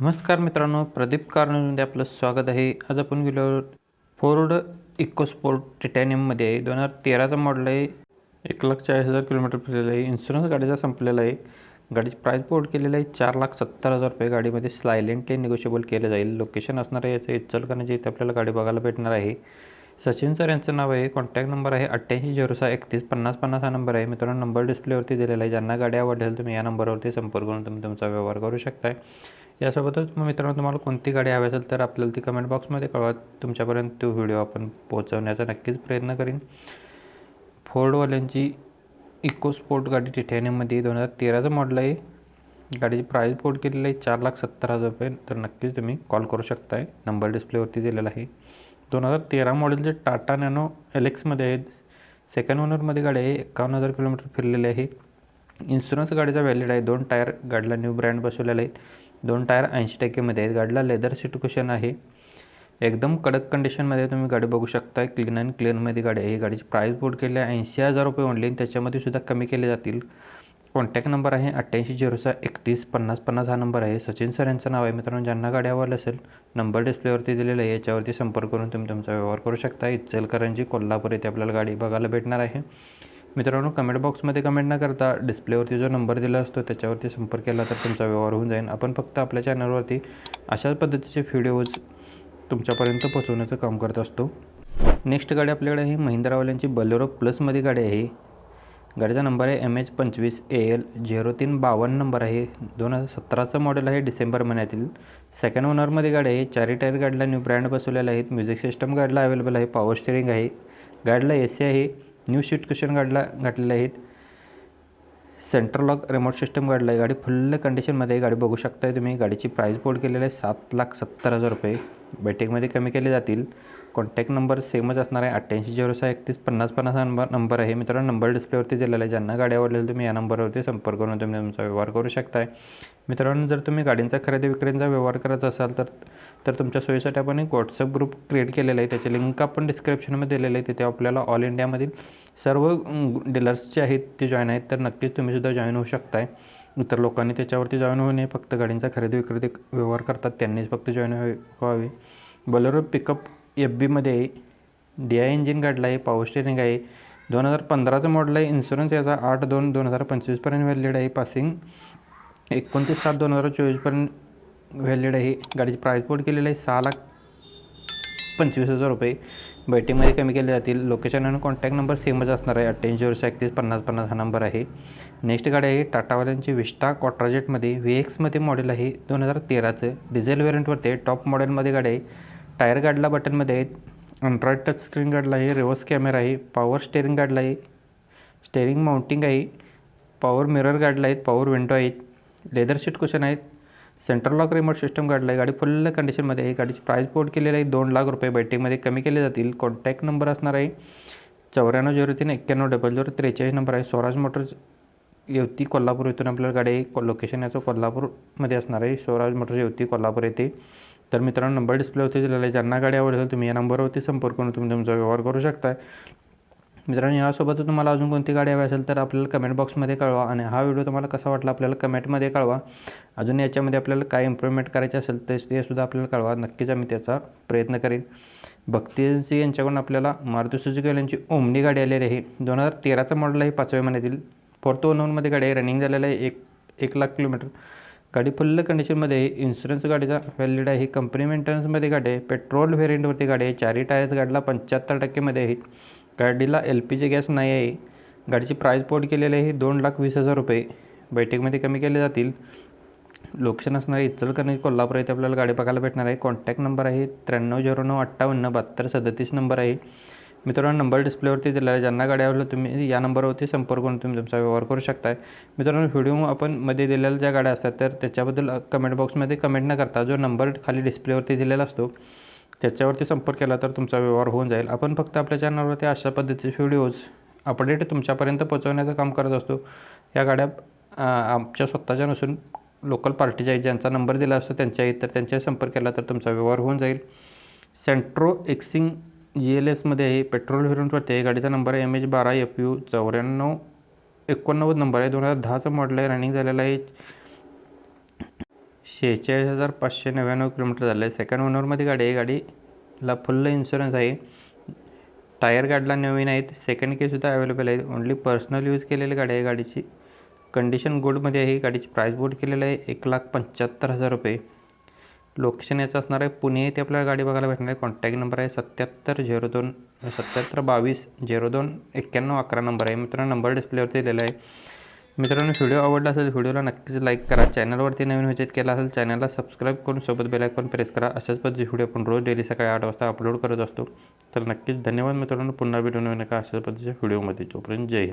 नमस्कार मित्रांनो प्रदीप कारमध्ये आपलं स्वागत आहे. आज आपण गेलो फोर्ड इकोस्पोर्ट टिटॅनियममध्ये. आहे दोन हजार तेराचा मॉडल आहे. एक लाख चाळीस हजार किलोमीटर फिरलेलं आहे. इन्शुरन्स गाडीचा संपलेला आहे. गाडीची प्राईस पोर्ट केलेलं आहे. चार लाख सत्तर हजार रुपये गाडीमध्ये सायलेंटली निगोशिएबल केलं जाईल. लोकेशन असणार आहे याचं. इचलकरंजी इथे आपल्याला गाडी बघायला भेटणार आहे. सचिन सर यांचं नाव आहे. कॉन्टॅक्ट नंबर आहे अठ्ठ्याऐंशी झिरो सहा एकतीस पन्नास पन्नास हा नंबर आहे. मित्रांनो नंबर डिस्प्लेवरती दिलेला आहे. ज्यांना गाडी आवडेल तुम्ही या नंबरवरती संपर्क करून तुम्ही तुमचा व्यवहार करू शकताय. यासोबतच मग मित्रांनो तुम्हाला कोणती गाडी हवी असेल तर आपल्याला ती कमेंट बॉक्समध्ये कळवा. तुमच्यापर्यंत तो व्हिडिओ आपण पोहोचवण्याचा नक्कीच प्रयत्न करीन. फोर्डवाल्यांची इको स्पोर्ट गाडी टिटॅनियममध्ये दोन हजार तेराचं मॉडल आहे. गाडीची प्राईस पोर्ट केलेली आहे चार लाख सत्तर हजार रुपये. तर नक्कीच तुम्ही कॉल करू शकताय. नंबर डिस्प्लेवरती दिलेला आहे. दोन हजार तेरा मॉडेलचे टाटा नॅनो एल एक्समध्ये आहेत. सेकंड ओनरमध्ये गाडी आहे. एकावन्न हजार किलोमीटर फिरलेली आहे. इन्शुरन्स गाडीचा व्हॅलिड आहे. दोन टायर गाडीला न्यू ब्रँड बसवलेला आहे दोन टायर ऐंशी टक्केमध्ये आहेत. गाडीला लेदर सीट कुशन आहे. एकदम कडक कंडिशनमध्ये तुम्ही गाडी बघू शकता. क्लीन अँड क्लीनमध्ये गाडी आहे. ही गाडीची प्राईस बोर्ड केली आहे. ऐंशी हजार रुपये ओनली त्याच्यामध्ये सुद्धा कमी केले जातील. कॉन्टॅक्ट नंबर आहे अठ्ठ्याऐंशी झिरो सहा एकतीस पन्नास पन्नास हा नंबर आहे. सचिन सर यांचं नाव आहे. मित्रांनो ज्यांना गाडी आवडली असेल नंबर डिस्प्लेवरती दिलेला आहे. याच्यावरती संपर्क करून तुम्ही तुमचा व्यवहार करू शकता. इचलकरंजी कोल्हापूर येथे आपल्याला गाडी बघायला भेटणार आहे. मित्रांनो कमेंट बॉक्समध्ये कमेंट न करता डिस्प्लेवरती जो नंबर दिला असतो त्याच्यावरती संपर्क केला तर तुमचा व्यवहार होऊन जाईल. आपण फक्त आपल्या चॅनलवरती अशाच पद्धतीचे व्हिडिओज तुमच्यापर्यंत पोहोचवण्याचं काम करत असतो. नेक्स्ट गाडी आपल्याकडे आहे. महिंद्रावाल्यांची बलेरो प्लसमध्ये गाडी आहे. गाडीचा नंबर आहे एम एच पंचवीस ए एल झिरो तीन बावन्न नंबर आहे. दोन हजार सतराचं मॉडेल आहे डिसेंबर महिन्यातील. सेकंड ओनरमध्ये गाडी आहे. चारी टायर गाडीला न्यू ब्रँड बसवलेला आहेत. म्युझिक सिस्टम गाडीला अवेलेबल आहे. पॉवर स्टेरिंग आहे. गाडीला ए सी आहे. न्यू शीट कुशन गाडला घातलेले आहेत. सेंट्रल लॉक रिमोट सिस्टम गाडीला आहे गाडी फुल्ल कंडिशनमध्ये गाडी बघू शकताय तुम्ही. गाडीची प्राईस बोर्ड केलेली आहे. सात लाख सत्तर हजार रुपये. बॅटिंगमध्ये कमी केले जातील. कॉन्टॅक्ट नंबर सेमच असणार आहे. अठ्ठ्याऐंशी झिरो सहा एकतीस पन्नास पन्नास हा नंबर नंबर आहे. मित्रांनो नंबर डिस्प्लेवरती दिलेला आहे. ज्यांना गाडी आवडलेली तुम्ही या नंबरवरती संपर्क करून तुम्ही तुमचा व्यवहार करू शकताय. मित्रांनो जर तुम्ही गाडींचा खरेदी विक्रीचा व्यवहार करत असाल तर तर तुमच्या सोयीसाठी आपण एक व्हॉट्सअप ग्रुप क्रिएट केलेला आहे. त्याचे लिंक आपण डिस्क्रिप्शनमध्ये दिलेलं आहे. तिथे आपल्याला ऑल इंडियामधील सर्व डीलर्स जे आहेत ते जॉईन आहेत. तर नक्कीच तुम्हीसुद्धा जॉईन होऊ शकताय. इतर लोकांनी त्याच्यावरती जॉईन होऊ नये. फक्त गाडींचा खरेदी विक्रेते व्यवहार करतात. त्यांनीच फक्त जॉईन व्हावे बलेरो पिकअप एफ बीमध्ये डी आय इंजिन काढला आहे. पॉवर स्टेरिंग आहे. दोन हजार पंधराचं मॉडल आहे. इन्शुरन्स याचा आठ दोन दोन हजार पंचवीसपर्यंत व्हॅलिड आहे. पासिंग एकोणतीस सात दोन हजार चोवीसपर्यंत व्हॅलिड आहे. गाडीची प्राईस बोर्ड केलेली आहे सहा लाख पंचवीस हजार रुपये. बैटिंगमध्ये कमी केले जातील. लोकेशन आणि कॉन्टॅक्ट नंबर सेमच असणार आहे. अठ्ठ्याऐंशी वर्ष एकतीस पन्नास पन्नास हा नंबर आहे. नेक्स्ट गाडी आहे टाटावाल्यांची विस्टा कॉट्राजेटमध्ये व्ही एक्समध्ये मॉडेल आहे दोन हजार तेराचं. डिझेल वेरियंटवरती आहे. टॉप मॉडेलमध्ये गाडी आहे. टायर गाडला बटनमध्ये आहेत अँड्रॉइड टच स्क्रीन गाडला आहे. रिवर्स कॅमेरा आहे. पॉवर स्टेअरिंग गाडला आहे. स्टेअरिंग माउंटिंग आहे. पॉवर मिरर गाडला आहेत पॉवर विंडो आहेत लेदर सीट कुशन आहेत सेंट्रल लॉक रिमोट सिस्टम काढलं आहे गाडी फुल्ल कंडिशनमध्ये आहे. गाडीची प्राईस बोर्ड केलेली आहे. दोन लाख रुपये बैठकीमध्ये कमी केले जातील. कॉन्टॅक्ट नंबर असणार आहे. चौऱ्याण्णव झिरो तीन एक्क्याण्णव डबल झिरो त्रेचाळीस नंबर आहे. स्वराज मोटर्स येवती कोल्हापूर येथून आपल्याला गाडी लोकेशन याचं कोल्हापूरमध्ये असणार आहे. स्वराज मोटर्स येवती कोल्हापूर येथे. तर मित्रांनो नंबर डिस्प्लेवरती दिलेला आहे. ज्यांना गाडी आवडेल तुम्ही या नंबरवरती संपर्क करून तुम्ही तुमचा व्यवहार करू शकता मित्रांनो यासोबत तुम्हाला अजून कोणती गाडी हवी असेल तर आपल्याला कमेंट बॉक्समध्ये कळवा आणि हा व्हिडिओ तुम्हाला कसा वाटला आपल्याला कमेंटमध्ये कळवा. अजून याच्यामध्ये आपल्याला काय इम्प्रूव्हमेंट करायचे असेल तर ते सुद्धा आपल्याला कळवा. नक्कीच आम्ही त्याचा प्रयत्न करेन. भक्ती यांच्याकडून आपल्याला मारुती सुजुकी यांची ओमनी गाडी आलेली आहे. दोन हजार तेराचं मॉडेल आहे पाचव्या महिन्यातील. फोर्थ ओनरमध्ये गाडी आहे रनिंग झालेलं आहे एक एक लाख किलोमीटर. गाडी फुल्ल कंडिशनमध्ये आहे. इन्शुरन्स गाडीचा व्हॅलिड आहे. कंपनी मेंटेनन्समध्ये गाडी आहे. पेट्रोल व्हेरियंटवरती गाडी आहे. चारही टायर्स गाडीला पंच्याहत्तर टक्केमध्ये आहेत गाडीला एल पी जी गॅस नाही आहे. गाडीची प्राईस पोट केलेली आहे. दोन लाख वीस हजार रुपये. बैठकमध्ये कमी केले जातील. लोकेशन असणार आहे इचलकरंजी कोल्हापूर येथे आपल्याला गाडी बघायला भेटणार आहे. कॉन्टॅक्ट नंबर आहे त्र्याण्णव झिरो नऊ अठ्ठावन्न बहात्तर सदतीस नंबर आहे. मित्रांनो नंबर डिस्प्लेवरती दिला आहे. ज्यांना गाडी आवडलं तुम्ही या नंबरवरती संपर्क करून तुम्ही तुमचा व्यवहार करू शकताय. मित्रांनो व्हिडिओ आपण मध्ये दिलेल्या ज्या गाड्या असतात तर त्याच्याबद्दल कमेंट बॉक्समध्ये कमेंट न करता जो नंबर खाली डिस्प्लेवरती दिलेला असतो त्याच्यावरती संपर्क केला तर तुमचा व्यवहार होऊन जाईल. आपण फक्त आपल्या चॅनलवरती अशा पद्धतीचे व्हिडिओज अपडेट तुमच्यापर्यंत पोहोचवण्याचं काम करत असतो. या गाड्या आमच्या स्वतःच्या नसून लोकल पार्टीच्या आहेत. ज्यांचा नंबर दिला असतो त्यांच्या आहेत. तर त्यांच्या संपर्क केला तर तुमचा व्यवहार होऊन जाईल. सेंट्रो एक्सिंग जी एल एसमध्ये आहे पेट्रोल व्हेरियंटवरती आहे गाडीचा नंबर आहे. एम एच बारा एफ यू चौऱ्याण्णव एकोणनव्वद नंबर आहे. दोन हजार दहाचं मॉडल आहे. रनिंग झालेला आहे. शेहेचाळीस हजार पाचशे नव्याण्णव किलोमीटर झालं. आहे सेकंड ओनरमध्ये गाडी आहे. गाडीला फुल्ल इन्शुरन्स आहे. टायर गाडीला नवीन आहेत. सेकंड केसुद्धा अवेलेबल आहेत ओनली पर्सनल यूज केलेली गाडी आहे गाडीची. कंडिशन गुडमध्ये आहे. गाडीची प्राईस बोर्ड केलेलं आहे. एक लाख पंच्याहत्तर हजार रुपये. लोकेशन याचं असणार आहे. पुणे येथे आपल्याला गाडी बघायला भेटणार आहे. कॉन्टॅक्ट नंबर आहे सत्याहत्तर झिरो दोन सत्याहत्तर बावीस झिरो दोन एक्क्याण्णव अकरा नंबर आहे. मित्रांनो नंबर डिस्प्लेवरती दिलेला आहे. मित्रांनो व्हिडिओ आवडला असेल व्हिडिओला नक्कीच लाईक करा. चॅनलवरती नवीन विचित केला असेल चॅनलला सबस्क्राईब करून सोबत बेल आयकॉन प्रेस करा. अशाच पद्धती व्हिडिओ आपण रोज डेली सकाळी आठ वाजता अपलोड करत असतो. तर नक्कीच धन्यवाद मित्रांनो. पुन्हा भेटून नवीन अशाच पद्धतीच्या व्हिडिओमध्ये तोपर्यंत जय हिंद.